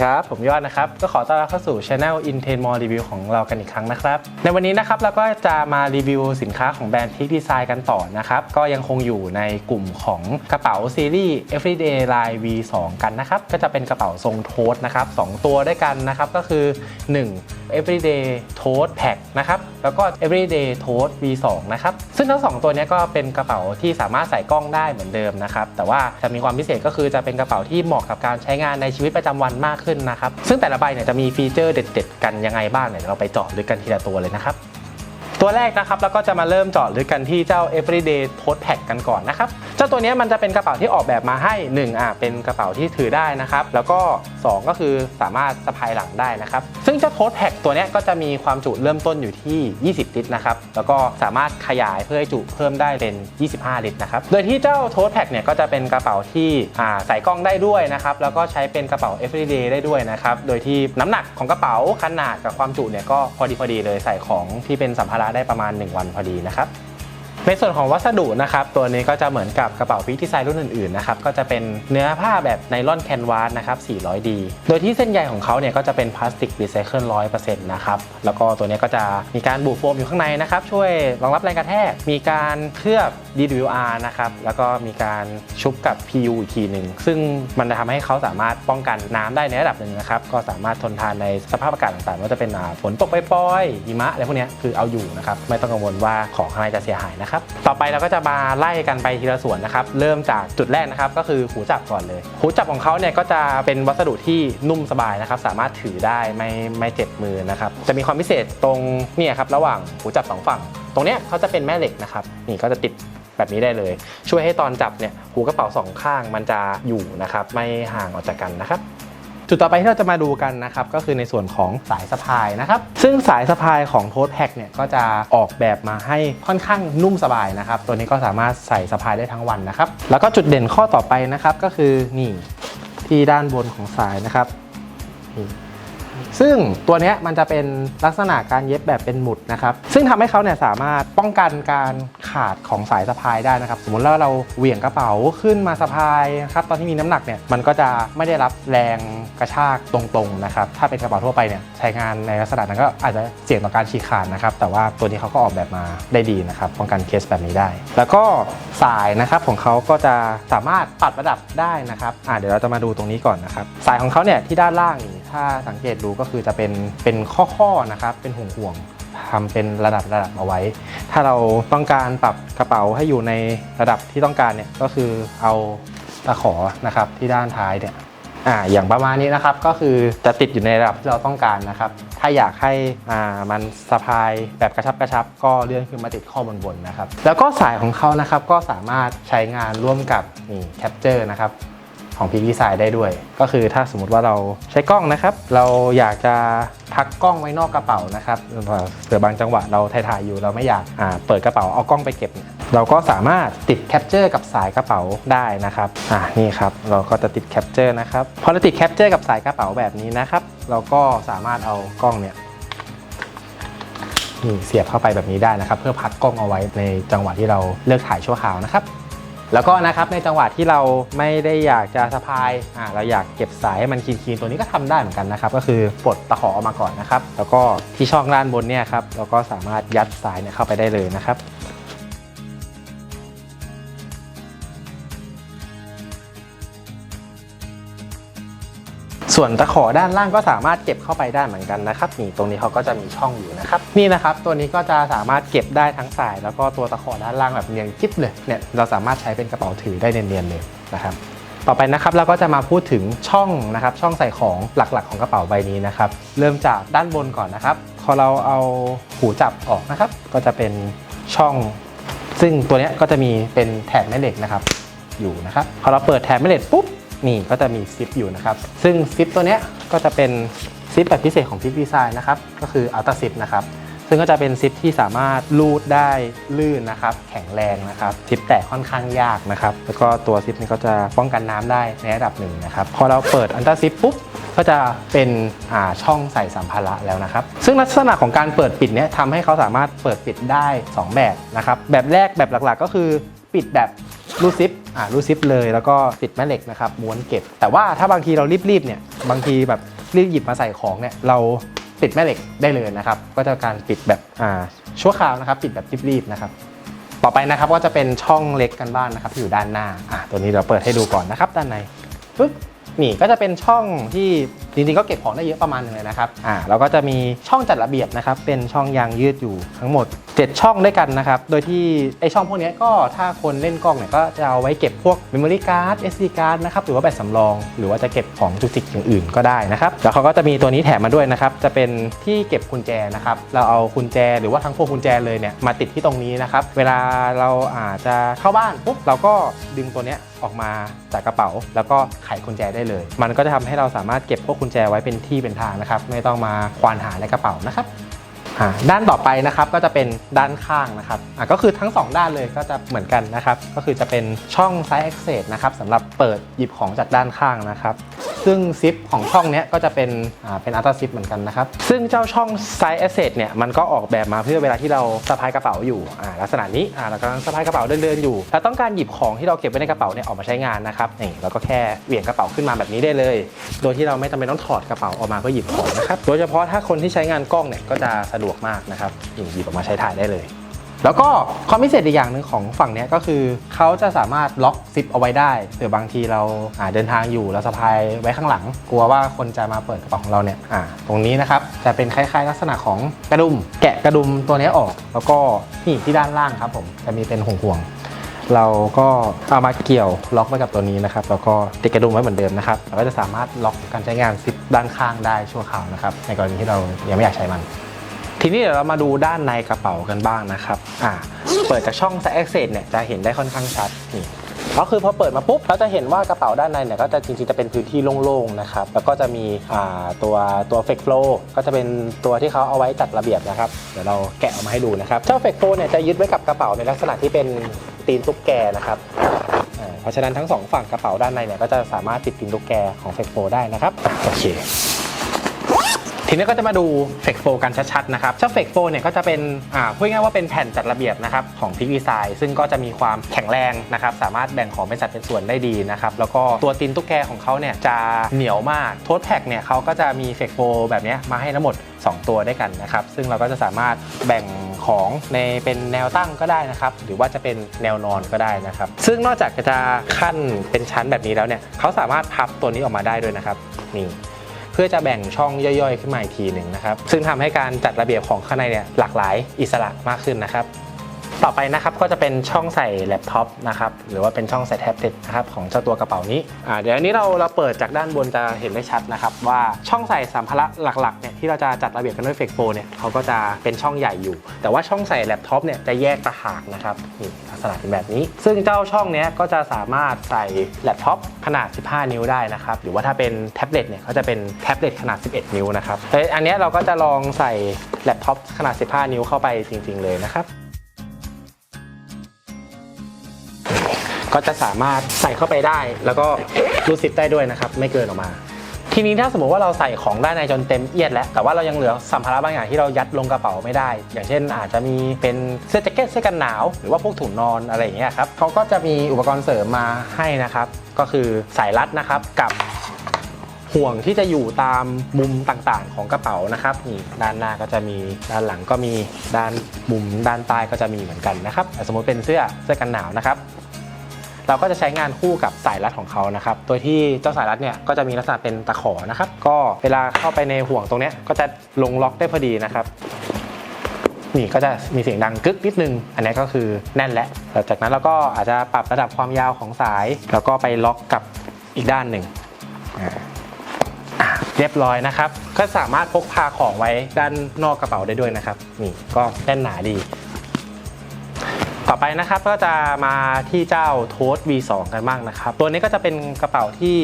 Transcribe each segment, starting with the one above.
ดีครับ ผมยอดนะครับ ก็ขอต้อนรับเข้าสู่ Channel Inten More Review ของเรากันอีกครั้งนะครับ ในวันนี้นะครับเราก็จะมารีวิวสินค้าของแบรนด์ที่ดีไซน์กันต่อนะครับ ก็ยังคงอยู่ในกลุ่มของกระเป๋าซีรีส์ Everyday Line V2 กันนะครับ ก็จะเป็นกระเป๋าทรงโทสนะครับสองตัวด้วยกันนะครับ ก็คือ 1 Everyday Tote Pack นะครับ แล้วก็ Everyday Tote V2 นะครับ ซึ่งทั้งสองตัวนี้ก็เป็นกระเป๋าที่สามารถใส่กล้องได้เหมือนเดิมนะครับ แต่ว่าจะมีความพิเศษก็คือจะเป็นกระเป๋าที่เหมาะกับการใช้งานในชีวิตประจำวันมากขึ้นนะครับ ซึ่งแต่ละใบเนี่ยจะมีฟีเจอร์เด็ด ๆ กันยังไงบ้างเนี่ยเดี๋ยวเราไปเจาะลึกกันทีละตัวเลยนะครับ ตัวแรกนะครับแล้วก็จะมาเริ่มเจาะลึกกันที่เจ้า Everyday Tote Pack กันก่อนนะครับ เจ้าตัวนี้มันจะเป็นกระเป๋าที่ออกแบบมาให้1อะเป็นกระเป๋าที่ถือได้นะครับ แล้วก็ 2 ก็คือสามารถสะพายหลังได้นะครับ ซึ่งเจ้า Tote Pack ตัวนี้ก็จะมีความจุเริ่มต้นอยู่ที่ 20 ลิตรนะครับ แล้วก็สามารถขยายเพื่อให้จุเพิ่มได้เป็น 25 ลิตรนะครับ โดยที่เจ้า Tote Pack เนี่ยก็จะเป็นกระเป๋าที่อ่าใส่กล้องได้ด้วยนะครับ แล้วก็ใช้เป็นกระเป๋า everyday ได้ด้วยนะครับ โดยที่น้ำหนักของกระเป๋าขนาดกับความจุเนี่ยก็พอดีพอดีเลยใส่ของที่เป็นสัมภาระได้ประมาณ 1 วันพอดีนะครับ ในส่วนของวัสดุนะครับตัวนี้ก็จะเหมือนกับกระเป๋าพิกที่ไซรุ่นอื่นๆนะครับก็จะเป็นเนื้อผ้าแบบไนลอนแคนวาสนะครับ 400D โดยที่เส้นใยของเขาเนี่ยก็จะเป็นพลาสติกรีไซเคิล100%นะครับแล้วก็ตัวนี้ก็จะมีการบูโฟมอยู่ข้างในนะครับช่วยรองรับแรงกระแทก มีการเคลือบ DWR นะครับแล้วก็มีการชุบกับ PU อีกทีหนึ่งซึ่งมันจะทำให้เขาสามารถป้องกันน้ำได้ในระดับหนึ่งนะครับก็สามารถทนทานในสภาพอากาศต่างๆว่าจะเป็นฝนตกปล่อยๆหิมะอะไรพวกนี้คือเอาอยู่นะครับไม่ต้องกังวลว่าของข้างในจะเสียหายนะครับต่อไปเราก็จะมาไล่กันไปทีละส่วนนะครับเริ่มจากจุดแรกนะครับก็คือหูจับก่อนเลยหูจับของเขาเนี่ยก็จะเป็นวัสดุที่นุ่มสบายนะครับสามารถถือได้ไม่ไม่เจ็บมือนะครับจะมีความพิเศษตรงเนี่ยครับระหว่างหูจับสองฝั่ง ตรงเนี้ยเขาจะเป็นแม่เหล็กนะครับนี่ก็จะติดแบบนี้ได้เลย ช่วยให้ตอนจับเนี่ยหูกระเป๋าสองข้างมันจะอยู่นะครับไม่ห่างออกจากกันนะครับ จุดต่อไปที่เราจะมาดูกันนะครับก็คือในส่วนของสายสะพายนะครับซึ่งสายสะพายของโทสแพ็กเนี่ยก็จะออกแบบมาให้ค่อนข้างนุ่มสบายนะครับตัวนี้ก็สามารถใส่สะพายได้ทั้งวันนะครับแล้วก็จุดเด่นข้อต่อไปนะครับก็คือนี่ที่ด้านบนของสายนะครับนี่ ซึ่งตัวนี้มันจะเป็นลักษณะการเย็บแบบเป็นหมุดนะครับ ซึ่งทำให้เขาเนี่ยสามารถป้องกันการขาดของสายสะพายได้นะครับ สมมติว่าเราเหวี่ยงกระเป๋าขึ้นมาสะพายนะครับตอนที่มีน้ำหนักเนี่ยมันก็จะไม่ได้รับแรงกระชากตรงๆนะครับ ถ้าเป็นกระเป๋าทั่วไปเนี่ยใช้งานในลักษณะนั้นก็อาจจะเสี่ยงต่อการฉีกขาดนะครับ แต่ว่าตัวนี้เขาก็ออกแบบมาได้ดีนะครับป้องกันเคสแบบนี้ได้ แล้วก็สายนะครับของเขาก็จะสามารถปรับระดับได้นะครับอ่าเดี๋ยวเราจะมาดูตรงนี้ก่อนนะครับ สายของเขาเนี่ยที่ด้านล่างนี่ ถ้าสังเกตดูก็คือจะเป็นเป็นข้อๆนะครับ เป็นห่วงๆทำเป็นระดับระดับเอาไว้ ถ้าเราต้องการปรับกระเป๋าให้อยู่ในระดับที่ต้องการเนี่ยก็คือเอาตะขอนะครับที่ด้านท้ายเนี่ยอ่าอย่างประมาณนี้นะครับก็คือจะติดอยู่ในระดับที่เราต้องการนะครับ ถ้าอยากให้อ่ามันสะพายแบบกระชับกระชับ ก็เลื่อนขึ้นมาติดข้อบนๆนะครับ แล้วก็สายของเขานะครับก็สามารถใช้งานร่วมกับนี่แคปเจอร์นะครับ ของพีดีไซน์ได้ด้วย ก็คือถ้าสมมติว่าเราใช้กล้องนะครับ เราอยากจะพักกล้องไว้นอกกระเป๋านะครับเผื่อบางจังหวะเราถ่ายๆอยู่เราไม่อยากเปิดกระเป๋าเอากล้องไปเก็บเนี่ยเราก็สามารถติดแคปเจอร์กับสายกระเป๋าได้นะครับอ่านี่ครับเราก็จะติดแคปเจอร์นะครับพอเราติดแคปเจอร์กับสายกระเป๋าแบบนี้นะครับเราก็สามารถเอากล้องเนี่ยนี่เสียบเข้าไปแบบนี้ได้นะครับ เพื่อพักกล้องเอาไว้ในจังหวะที่เราเลือกถ่ายชั่วคราวนะครับ แล้วก็นะครับในจังหวะที่เราไม่ได้อยากจะสะพายอ่าเราอยากเก็บสายให้มันคีนๆตัวนี้ก็ทำได้เหมือนกันนะครับก็คือปลดตะขอออกมาก่อนนะครับ แล้วก็ที่ช่องด้านบนเนี่ยครับเราก็สามารถยัดสายเนี่ยเข้าไปได้เลยนะครับ ส่วนตะขอด้านล่างก็สามารถเก็บเข้าไปได้เหมือนกันนะครับนี่ตรงนี้เขาก็จะมีช่องอยู่นะครับนี่นะครับตัวนี้ก็จะสามารถเก็บได้ทั้งสาย แล้วก็ตัวตะขอด้านล่างแบบเนียนกิ๊บเลยเนี่ยเราสามารถใช้เป็นกระเป๋าถือได้เนียนๆเลยนะครับต่อไปนะครับเราก็จะมาพูดถึงช่องนะครับช่องใส่ของหลักๆ ของกระเป๋าใบนี้นะครับเริ่มจากด้านบนก่อนนะครับพอเราเอาหูจับออกนะครับก็จะเป็นช่อง ซึ่งตัวนี้ก็จะมีเป็นแถบแม่เหล็กนะครับอยู่นะครับพอเราเปิดแถบแม่เหล็กปุ๊บ นี่ก็จะมีซิปอยู่นะครับ ซึ่งซิปตัวเนี้ยก็จะเป็นซิปแบบพิเศษของพิกดีไซน์นะครับ ก็คืออัลต a าซิปนะครับ ซึ่งก็จะเป็นซิปที่สามารถลูดได้ลื่นนะครับ แข็งแรงนะครับ ซิปแตกค่อนข้างยากนะครับ แล้วก็ตัวซิปนี้ก็จะป้องกันน้ำได้ในระดับหนึ่งนะครับ พอเราเปิดอันต a าซิปปุ๊บก็จะเป็นช่องใส่สัมภาระแล้วนะครับ ซึ่งลักษณะของการเปิดปิดเนี้ยทำให้เขาสามารถเปิดปิดได้ 2 แบบนะครับ แบบแรกแบบหลักๆ ก็คือปิดแบบ รูดซิปอ่ารูดซิปเลยแล้วก็ปิดแม่เหล็กนะครับม้วนเก็บ แต่ว่าถ้าบางทีเรารีบๆเนี่ยบางทีแบบรีบหยิบมาใส่ของเนี่ยเราปิดแม่เหล็กได้เลยนะครับ ก็จะการปิดแบบอ่าชั่วคราวนะครับ ปิดแบบรีบๆนะครับ ต่อไปนะครับก็จะเป็นช่องเล็กกันบ้านนะครับที่อยู่ด้านหน้าอะตัวนี้เราเปิดให้ดูก่อนนะครับ ด้านในปึ๊บนี่ก็จะเป็นช่องที่จริงๆก็เก็บของได้เยอะประมาณหนึงเลยนะครับอ่าแล้วก็จะมีช่องจัดระเบียบนะครับ เป็นช่องยางยืดอยู่ทั้งหมด 7 ช่องด้วยกันนะครับ โดยที่ไอช่องพวกนี้ก็ถ้าคนเล่นกล้องเนี่ยก็จะเอาไว้เก็บพวก memory card SD card นะครับหรือว่าแบตสำรอง หรือว่าจะเก็บของจุกจิกอย่างอื่นก็ได้นะครับแล้วเขาก็จะมีตัวนี้แถมมาด้วยนะครับจะเป็นที่เก็บกุญแจนะครับเราเอากุญแจหรือว่าทั้งพวงกุญแจเลยเนี่ยมาติดที่ตรงนี้นะครับเวลาเราอาจจะเข้าบ้านปุ๊บเราก็ดึงตัวเนี้ยออกมาจากกระเป๋า แล้วก็ไขกุญแจได้เลย มันก็จะทำให้เราสามารถเก็บพวกกุญแจไว้เป็นที่เป็นทางนะครับไม่ต้องมาควานหาในกระเป๋านะครับ ด้านต่อไปนะครับก็จะเป็นด้านข้างนะครับก็คือทั้ง 2 ด้านเลยก็จะเหมือนกันนะครับ ก็คือจะเป็นช่อง side access นะครับสำหรับเปิดหยิบของจากด้านข้างนะครับ ซึ่งซิปของช่องเนี้ยก็จะเป็นอ่าเป็นอัลตราซิปเหมือนกันนะครับ ซึ่งเจ้าช่อง side access เนี่ยมันก็ออกแบบมาเพื่อเวลาที่เราสะพายกระเป๋าอยู่อ่าลักษณะนี้อ่าเรากำลังสะพายกระเป๋าเดินๆอยู่แล้วต้องการหยิบของที่เราเก็บไว้ในกระเป๋าเนี่ยออกมาใช้งานนะครับนี่เราก็แค่เหวี่ยงกระเป๋าขึ้นมาแบบนี้ได้เลย โดยที่เราไม่จำเป็นต้องถอดกระเป๋าออกมาเพื่อหยิบของนะครับโดยเฉพาะถ้าคนที่ใช้งานกล้องเนี่ยก็จะสะดวกมากนะครับหยิบออกมาใช้ถ่ายได้เลย แล้วก็ความพิเศษอีกอย่างหนึ่งของฝั่งนี้ก็คือเขาจะสามารถล็อกซิปเอาไว้ได้เผื่อบางทีเราเดินทางอยู่เราสะพายไว้ข้างหลัง กลัวว่าคนจะมาเปิดกระเป๋าของเราเนี่ยตรงนี้นะครับจะเป็นคล้ายๆ ลักษณะของกระดุม แกะกระดุมตัวนี้ออก แล้วก็นี่ที่ด้านล่างครับผมจะมีเป็นห่วงๆเราก็เอามาเกี่ยวล็อกไว้กับตัวนี้นะครับแล้วก็ติดกระดุมไว้เหมือนเดิมนะครับเราก็จะสามารถล็อกการใช้งานซิปด้านข้างได้ชั่วคราวนะครับในกรณีที่เรายังไม่อยากใช้มัน ทีนี้เดี๋ยวเรามาดูด้านในกระเป๋ากันบ้างนะครับอ่าเปิดจากช่อง s ซ access เนี่ยจะเห็นได้ค่อนข้างชัดนี่ก็คือพอเปิดมาปุ๊บเราจะเห็นว่ากระเป๋าด้านในเนี่ยก็จะจริงๆจะเป็นพื้นที่โล่งๆนะครับแล้วก็จะมีอ่าตัวตัว fake flow ก็จะเป็นตัวที่เขาเอาไว้จัดระเบียบนะครับเดี๋ยวเราแกะออกมาให้ดูนะครับเจ้า fake flow เนี่ยจะยึดไว้กับกระเป๋าในลักษณะที่เป็นตีนตุ๊กแกนะครับอ่าเพราะฉะนั้นทั้งสองฝั่งกระเป๋าด้านในเนี่ยก็จะสามารถติดตีนตุ๊กแกของ fake flow ได้นะครับโอเค ทีนี้ก็จะมาดูเฟกโฟกันชัดๆนะครับเจ้าเฟกโฟเนี่ยก็จะเป็นอ่าพูดง่ายๆว่าเป็นแผ่นจัดระเบียบนะครับของพิกดีไซน์ซึ่งก็จะมีความแข็งแรงนะครับสามารถแบ่งของเป็นสัดเป็นส่วนได้ดีนะครับแล้วก็ตัวตีนตุ๊กแกของเขาเนี่ยจะเหนียวมากโทษแพ็กเนี่ยเขาก็จะมีเฟกโฟแบบนี้มาให้ทั้งหมด 2 ตัวด้วยกันนะครับซึ่งเราก็จะสามารถแบ่งของในเป็นแนวตั้งก็ได้นะครับหรือว่าจะเป็นแนวนอนก็ได้นะครับ ซึ่งนอกจากจะขั้นเป็นชั้นแบบนี้แล้วเนี่ยเขาสามารถพับตัวนี้ออกมาได้ด้วยนะครับนี่ เพื่อจะแบ่งช่องย่อยๆ ขึ้นมาอีกทีหนึ่งนะครับซึ่งทำให้การจัดระเบียบของข้างในเนี่ยหลากหลายอิสระมากขึ้นนะครับ ต่อไปนะครับก็จะเป็นช่องใส่แล็ปท็อปนะครับหรือว่าเป็นช่องใส่แท็บเล็ตนะครับของเจ้าตัวกระเป๋านี้อ่าเดี๋ยวอันนี้เราเราเปิดจากด้านบนจะเห็นได้ชัดนะครับว่าช่องใส่สัมภาระหลักๆเนี่ยที่เราจะจัดระเบียบกันด้วยเฟกโฟเนี่ยเขาก็จะเป็นช่องใหญ่อยู่ แต่ว่าช่องใส่แล็ปท็อปเนี่ยจะแยกต่างหากนะครับนี่ลักษณะเป็นแบบนี้ ซึ่งเจ้าช่องเนี้ยก็จะสามารถใส่แล็ปท็อปขนาด 15 นิ้วได้นะครับหรือว่าถ้าเป็นแท็บเล็ตเนี่ยเขาจะเป็นแท็บเล็ตขนาด 11 นิ้วนะครับแต่อันนี้เราก็จะลองใส่แล็ปท็อปขนาด 15 นิ้วเข้าไปจริง ๆ เลยนะครับ ก็จะสามารถใส่เข้าไปได้ แล้วก็รูดซิปได้ด้วยนะครับ ไม่เกินออกมา ทีนี้ถ้าสมมติว่าเราใส่ของด้านในจนเต็มเอียดแล้ว แต่ว่าเรายังเหลือสัมภาระบางอย่างที่เรายัดลงกระเป๋าไม่ได้ อย่างเช่น อาจจะมีเป็นเสื้อแจ็คเก็ตเสื้อกันหนาว หรือว่าพวกถุงนอนอะไรอย่างเงี้ยครับเขาก็จะมีอุปกรณ์เสริมมาให้นะครับ ก็คือสายรัดนะครับกับห่วงที่จะอยู่ตามมุมต่างๆ ของกระเป๋านะครับนี่ด้านหน้าก็จะมีด้านหลังก็มีด้านมุมด้านใต้ก็จะมีเหมือนกันนะครับ สมมติเป็นเสื้อเสื้อกันหนาวนะครับ เราก็จะใช้งานคู่กับสายรัดของเขานะครับโดยที่เจ้าสายรัดเนี่ยก็จะมีลักษณะเป็นตะขอนะครับ ก็เวลาเข้าไปในห่วงตรงนี้ก็จะลงล็อกได้พอดีนะครับนี่ก็จะมีเสียงดังกึกนิดนึง อันนี้ก็คือแน่นแล้วหลังจากนั้นเราก็อาจจะปรับระดับความยาวของสาย แล้วก็ไปล็อกกับอีกด้านหนึ่งเรียบร้อยนะครับ ก็สามารถพกพาของไว้ด้านนอกกระเป๋าได้ด้วยนะครับ นี่ก็แน่นหนาดี ต่อไปนะครับก็จะมาที่เจ้าโทส V2 กันบ้างนะครับตัวนี้ก็จะเป็นกระเป๋าที่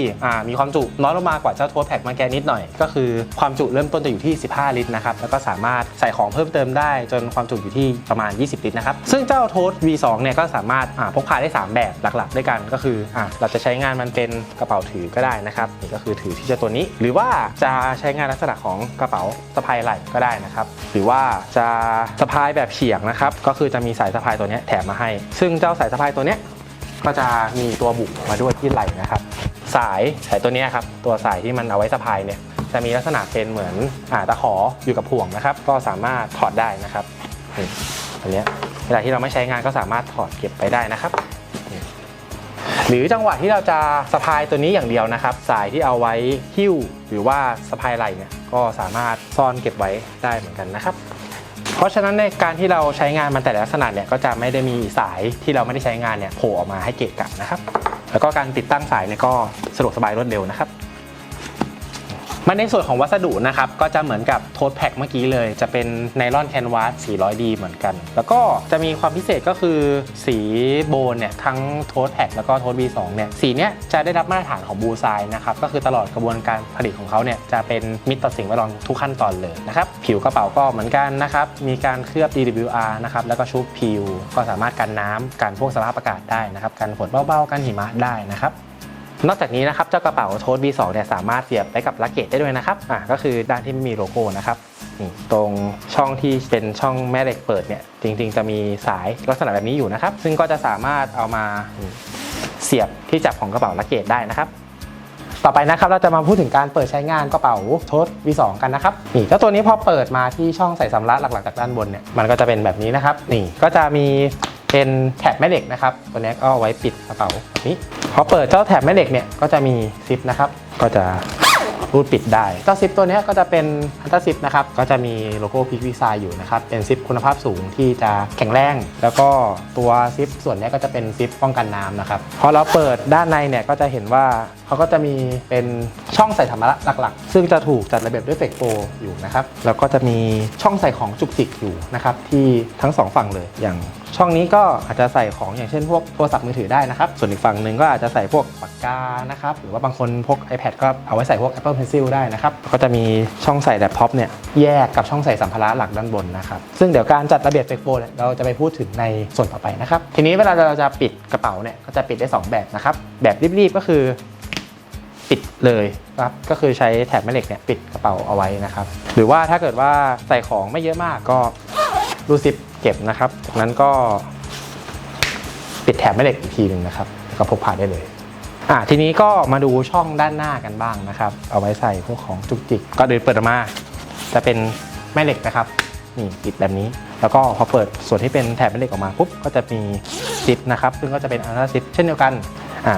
มีความจุน้อยลงมากว่าเจ้าโทสแพ็กมาแกนิดหน่อย ก็คือความจุเริ่มต้นจะอยู่ที่ 15 ลิตรนะครับแล้วก็สามารถใส่ของเพิ่มเติมได้จนความจุอยู่ที่ประมาณ 20 ลิตรนะครับซึ่งเจ้าโทส V2 เนี่ยก็สามารถพกพาได้ 3 แบบหลักๆ ด้วยกันก็คืออเราจะใช้งานมันเป็นกระเป๋าถือก็ได้นะครับนี่ก็คือถือที่เจ้าตัวนี้ หรือว่าจะใช้งานลักษณะของกระเป๋าสะพายไหล่ก็ได้นะครับหรือว่าจะสะพายแบบเฉียงนะครับก็คือจะมีสายสะพายตัวเนี้แถมมาให้ ซึ่งเจ้าสายสะพายตัวเนี้ยก็จะมีตัวบุกมาด้วยที่ไหล่นะครับ สายสายตัวนี้ครับตัวสายที่มันเอาไว้สะพายเนี่ยจะมีลักษณะเป็นเหมือนอ่าตะขออยู่กับห่วงนะครับ ก็สามารถถอดได้นะครับอันนี้เวลาที่เราไม่ใช้งานก็สามารถถอดเก็บไปได้นะครับ หรือจังหวะที่เราจะสะพายตัวนี้อย่างเดียวนะครับ สายที่เอาไว้หิ้วหรือว่าสะพายไหล่เนี่ยก็สามารถซ่อนเก็บไว้ได้เหมือนกันนะครับ เพราะฉะนั้นในการที่เราใช้งานมันแต่ละลักษณะเนี่ยก็จะไม่ได้มีสายที่เราไม่ได้ใช้งานเนี่ยโผล่ออกมาให้เกะกะนะครับ แล้วก็การติดตั้งสายเนี่ยก็สะดวกสบายรวดเร็วนะครับ มันในส่วนของวัสดุนะครับก็จะเหมือนกับโทสแพ็กเมื่อกี้เลย จะเป็นไนลอนแคนวาส 400D เหมือนกัน แล้วก็จะมีความพิเศษก็คือสีโบนเนี่ยทั้งโทสแพ็กแล้วก็โทส V2 เนี่ยสีเนี้ยจะได้รับมาตรฐานของบูไซนะครับก็คือตลอดกระบวนการผลิตของเขาเนี่ยจะเป็นมิตรต่อสิ่งแวดล้อมทุกขั้นตอนเลยนะครับผิวกระเป๋าก็เหมือนกันนะครับมีการเคลือบ DWR นะครับแล้วก็ชุบผิวก็สามารถกันน้ำกันพวกสภาพอากาศได้นะครับกันฝนเบาๆกันหิมะได้นะครับ นอกจากนี้นะครับเจ้ากระเป๋าโทส V2 เนี่ยสามารถเสียบไปกับลักเกตได้ด้วยนะครับอ่าก็คือด้านที่ไม่มีโลโก้นะครับนี่ตรงช่องที่เป็นช่องแม่เหล็กเปิดเนี่ยจริงๆ จะมีสายลักษณะแบบนี้อยู่นะครับ ซึ่งก็จะสามารถเอามาเสียบที่จับของกระเป๋าลักเกตได้นะครับต่อไปนะครับเราจะมาพูดถึงการเปิดใช้งานกระเป๋าโทส V2 กันนะครับนี่เจ้าตัวนี้พอเปิดมาที่ช่องใส่สัมภาระหลักๆจากด้านบนเนี่ยมันก็จะเป็นแบบนี้นะครับนี่ก็จะมีเป็นแถบแม่เหล็กนะครับตัวนี้ก็เอาไว้ปิดกระเป๋าแบบนี้ พอเปิดเจ้าแถบแม่เหล็กเนี่ยก็จะมีซิปนะครับ ก็จะรูดปิดได้เจ้าซิปตัวนี้ก็จะเป็นอันตราซิปนะครับ ก็จะมีโลโก้พิกวีไซอยู่นะครับ เป็นซิปคุณภาพสูงที่จะแข็งแรง แล้วก็ตัวซิปส่วนนี้ก็จะเป็นซิปป้องกันน้ำนะครับ พอเราเปิดด้านในเนี่ยก็จะเห็นว่าเขาก็จะมีเป็นช่องใส่ธรรมะหลักๆ ซึ่งจะถูกจัดระเบียบด้วยเฟกโฟอยู่นะครับ แล้วก็จะมีช่องใส่ของจุกจิกอยู่นะครับที่ทั้งสองฝั่งเลย อย่างช่องนี้ก็อาจจะใส่ของอย่างเช่นพวกโทรศัพท์มือถือได้นะครับ ส่วนอีกฝั่งหนึ่งก็อาจจะใส่พวกปากกานะครับ หรือว่าบางคนพก iPad ก็เอาไว้ใส่พวก Apple Pencil ได้นะครับ ก็จะมีช่องใส่แล็ปท็อปเนี่ยแยกกับช่องใส่สัมภาระหลักด้านบนนะครับ ซึ่งเดี๋ยวการจัดระเบียบเฟกโฟเนี่ยเราจะไปพูดถึงในส่วนต่อไปนะครับ ทีนี้เวลาเราจะปิดกระเป๋าเนี่ยก็จะปิดได้สองแบบนะครับ แบบรีบๆก็คือ ปิดเลยครับก็คือใช้แถบแม่เหล็กเนี่ยปิดกระเป๋าเอาไว้นะครับ หรือว่าถ้าเกิดว่าใส่ของไม่เยอะมากก็รูดซิปเก็บนะครับ จากนั้นก็ปิดแถบแม่เหล็กอีกทีหนึ่งนะครับแล้วก็พกพาได้เลยอะทีนี้ก็มาดูช่องด้านหน้ากันบ้างนะครับ เอาไว้ใส่พวกของจุกจิกก็เดินเปิดออกมา จะเป็นแม่เหล็กนะครับนี่ปิดแบบนี้ แล้วก็พอเปิดส่วนที่เป็นแถบแม่เหล็กออกมาปุ๊บก็จะมีซิปนะครับ ซึ่งก็จะเป็นอันตราซิปเช่นเดียวกันอ่า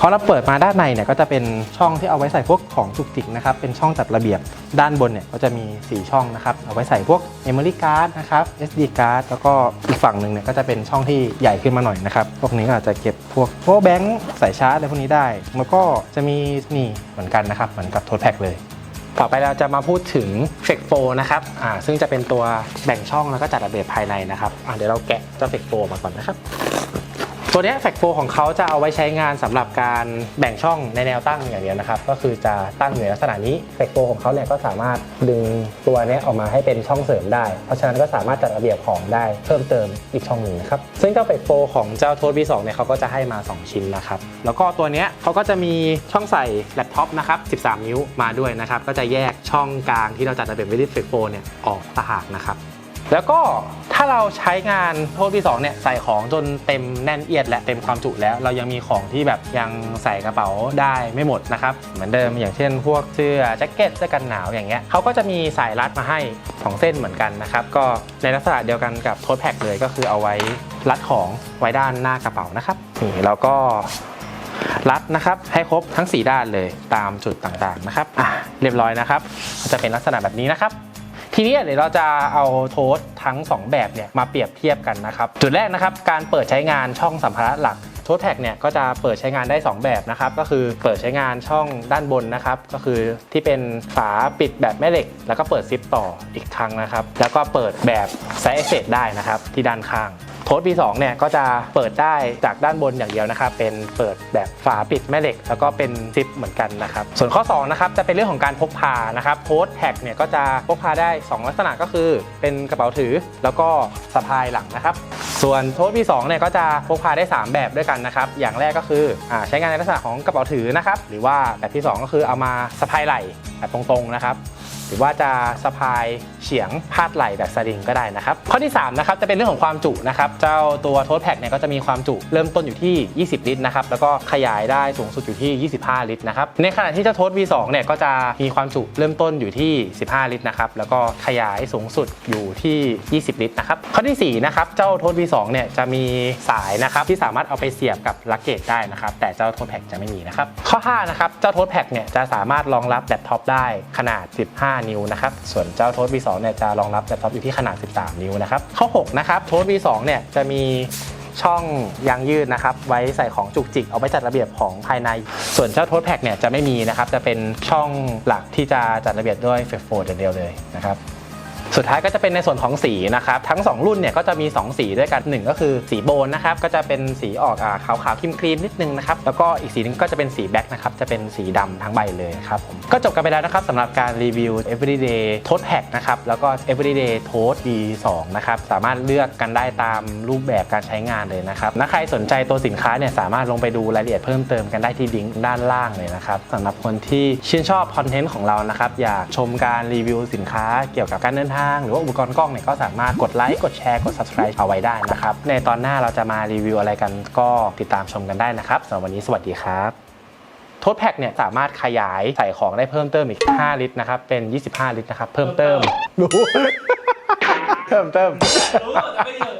พอเราเปิดมาด้านในเนี่ยก็จะเป็นช่องที่เอาไว้ใส่พวกของจุกจิกนะครับ เป็นช่องจัดระเบียบ ด้านบนเนี่ยก็จะมี 4 ช่องนะครับ เอาไว้ใส่พวก memory card นะครับ SD card แล้วก็อีกฝั่งหนึ่งเนี่ยก็จะเป็นช่องที่ใหญ่ขึ้นมาหน่อยนะครับ พวกนี้อาจจะเก็บพวกพวกแบงค์ใส่ชาร์จอะไรพวกนี้ได้ แล้วก็จะมีนี่เหมือนกันนะครับเหมือนกับโทสแพ็เลยต่อไปเราจะมาพูดถึง f e c 4นะครับ อ่า ซึ่งจะเป็นตัวแบ่งช่องแล้วก็จัดระเบียบภายในนะครับ อ่าเดี๋ยวเราแกะเจ้า f e c 4มาก่อนนะครับ ตัวนี้แฟกโฟของเขาจะเอาไว้ใช้งานสำหรับการแบ่งช่องในแนวตั้งอย่างเดียวนะครับ ก็คือจะตั้งอยู่ในลักษณะนี้แฟกโฟของเขาเนี่ยก็สามารถดึงตัวนี้ออกมาให้เป็นช่องเสริมได้ เพราะฉะนั้นก็สามารถจัดระเบียบของได้เพิ่มเติมอีกช่องหนึ่งนะครับ ซึ่งเจ้าแฟกโฟของเจ้าโทส V2 เนี่ยเขาก็จะให้มา 2 ชิ้นนะครับ แล้วก็ตัวนี้เขาก็จะมีช่องใส่แล็ปท็อปนะครับ 13 นิ้วมาด้วยนะครับ ก็จะแยกช่องกลางที่เราจัดระเบียบไว้ที่แฟกโฟเนี่ยออกต่างหากนะครับ แล้วก็ถ้าเราใช้งานโทษที่2เนี่ยใส่ของจนเต็มแน่นเอียดและเต็มความจุแล้ว เรายังมีของที่แบบยังใส่กระเป๋าได้ไม่หมดนะครับ เหมือนเดิมอย่างเช่น พวกเสื้อแจ็คเก็ตเสื้อกันหนาวอย่างเงี้ยเขาก็จะมีสายรัดมาให้สองเส้นเหมือนกันนะครับ ก็ในลักษณะเดียวกันกับโทษแพ็กเลยก็คือเอาไว้รัดของไว้ด้านหน้ากระเป๋านะครับนี่แล้วก็รัดนะครับให้ครบทั้ง 4 ด้านเลยตามจุดต่างๆนะครับอะเรียบร้อยนะครับ จะเป็นลักษณะแบบนี้นะครับ ทีนี้เดี๋ยวเราจะเอาโทสทั้ง 2 แบบเนี่ยมาเปรียบเทียบกันนะครับจุดแรกนะครับการเปิดใช้งานช่องสัมภาระหลักโทสแท็กเนี่ยก็จะเปิดใช้งานได้ 2 แบบนะครับก็คือเปิดใช้งานช่องด้านบนนะครับก็คือที่เป็นฝาปิดแบบแม่เหล็ก แล้วก็เปิดซิปต่ออีกครั้งนะครับแล้วก็เปิดแบบไซส์เอเซได้นะครับที่ด้านข้าง โทส V2 เนี่ยก็จะเปิดได้จากด้านบนอย่างเดียวนะครับ เป็นเปิดแบบฝาปิดแม่เหล็ก แล้วก็เป็นซิปเหมือนกันนะครับ ส่วนข้อ2นะครับจะเป็นเรื่องของการพกพานะครับโทสแท็กเนี่ยก็จะพกพาได้ 2 ลักษณะก็คือ เป็นกระเป๋าถือแล้วก็สะพายหลังนะครับ ส่วนโทส V2 เนี่ยก็จะพกพาได้ 3 แบบด้วยกันนะครับ อย่างแรกก็คืออใช้งานในลักษณะของกระเป๋าถือนะครับหรือว่าแบบที่ 2 ก็คือเอามาสะพายไหล่แบบตรงๆนะครับ หรือว่าจะสะพายเฉียงพาดไหล่แบบสลิงก็ได้นะครับ ข้อที่3นะครับจะเป็นเรื่องของความจุนะครับเจ้าตัวโทสแพ็กเนี่ยก็จะมีความจุเริ่มต้นอยู่ที่ 20 ลิตรนะครับแล้วก็ขยายได้สูงสุดอยู่ที่ 25 ลิตรนะครับในขณะที่เจ้าโทส V2 เนี่ยก็จะมีความจุเริ่มต้นอยู่ที่ 15 ลิตรนะครับแล้วก็ขยายสูงสุดอยู่ที่ 20 ลิตรนะครับข้อที่4นะครับเจ้าโทส V2 เนี่ยจะมีสายนะครับที่สามารถเอาไปเสียบกับลักเกจได้นะครับแต่เจ้าโทสแพ็กจะไม่มีนะครับข้อ5นะครับเจ้าโทสแพ็กเนี่ยจะสามารถรองรับแล็ปท็อปได้ขนาด 15 นิ้วนะครับส่วนเจ้าโทส V2 เนี่ยจะรองรับแล็ปท็อปอยู่ที่ขนาด 13 นิ้วนะครับ ข้อ 6 นะครับโทส V2 เนี่ยจะมีช่องยางยืดนะครับ ไว้ใส่ของจุกจิก เอาไว้จัดระเบียบของภายใน ส่วนเจ้าโทสแพ็กเนี่ยจะไม่มีนะครับ จะเป็นช่องหลักที่จะจัดระเบียบด้วยเฟรโฟร์เดียวเลยนะครับ สุดท้ายก็จะเป็นในส่วนของสีนะครับทั้ง 2 รุ่นเนี่ยก็จะมี 2 สีด้วยกันหนึ่งก็คือสีโบนนะครับก็จะเป็นสีออกอาขาวๆครีมๆนิดนึงนะครับแล้วก็อีกสีหนึงก็จะเป็นสีแบล็คนะครับจะเป็นสีดำทั้งใบเลยครับผมก็จบกันไปแล้วนะครับสำหรับการรีวิว everyday tote pack นะครับแล้วก็ everyday tote V2 นะครับสามารถเลือกกันได้ตามรูปแบบการใช้งานเลยนะครับถ้าใครสนใจตัวสินค้าเนี่ยสามารถลงไปดูรายละเอียดเพิ่มเติมกันได้ที่ลิงก์ด้านล่างเลยนะครับสำหรับคนที่ชื่นชอบคอนเทนต์ของเรานะครับอยากชมการรีวิวสินค้าเกี่ยวกับการเดินทางหรือว่าอุปกรณ์กล้องเนี่ยก็สามารถกดไลค์กดแชร์กด subscribe เอาไว้ได้นะครับ ในตอนหน้าเราจะมารีวิวอะไรกันก็ติดตามชมกันได้นะครับสำหรับวันนี้สวัสดีครับโทดแพ็กเนี่ยสามารถขยายใส่ของได้เพิ่มเติมอีก 5 ลิตรนะครับ เป็น 25 ลิตรนะครับ เพิ่มเติมรู้ เพิ่มเติม รู้แต่ไม่เยอะ